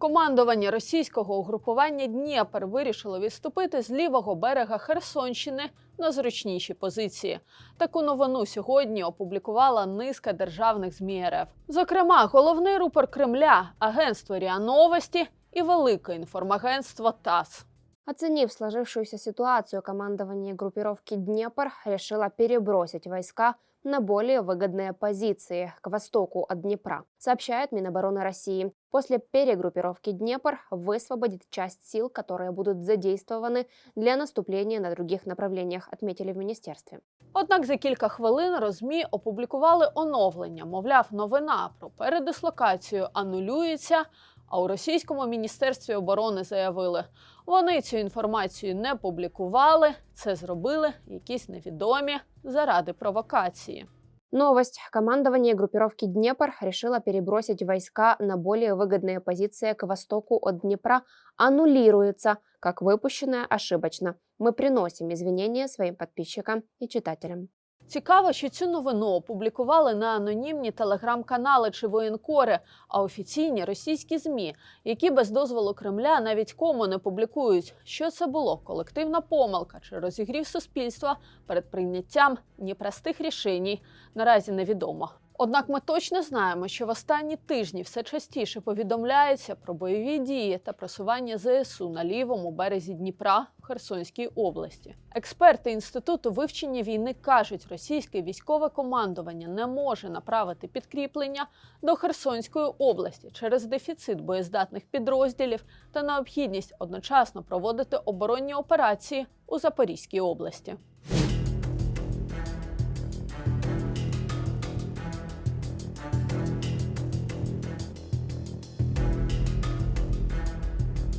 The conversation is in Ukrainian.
Командування російського угрупування Дніпр вирішило відступити з лівого берега Херсонщини на зручніші позиції. Таку новину сьогодні опублікувала низка державних ЗМІ РФ. Зокрема, головний рупор Кремля, агентство РІА Новості і велике інформагентство ТАСС. Оценив сложившуюся ситуацию, командование группировки «Днепр» решило перебросить войска на более выгодные позиции к востоку от Днепра, сообщает Минобороны России. После перегруппировки «Днепр» высвободит часть сил, которые будут задействованы для наступления на других направлениях, отметили в министерстве. Однак за кілька хвилин розмі опублікували оновлення. Мовляв, новина про передислокацію анулюється. А у російському міністерстві оборони заявили, вони цю інформацію не публікували. Це зробили якісь невідомі заради провокації. Новость. Командование группировки «Днепр» решило перебросить войска на более выгодные позиции к востоку от Днепра. Аннулируется, как выпущенное ошибочно. Мы приносим извинения своим подписчикам и читателям. Цікаво, що цю новину опублікували на анонімні телеграм-канали чи воєнкори, а офіційні російські змі, які без дозволу Кремля навіть кому не публікують, що це було? Колективна помилка чи розігрів суспільства перед прийняттям непростих рішень, наразі невідомо. Однак ми точно знаємо, що в останні тижні все частіше повідомляється про бойові дії та просування ЗСУ на лівому березі Дніпра в Херсонській області. Експерти інституту вивчення війни кажуть, російське військове командування не може направити підкріплення до Херсонської області через дефіцит боєздатних підрозділів та необхідність одночасно проводити оборонні операції у Запорізькій області.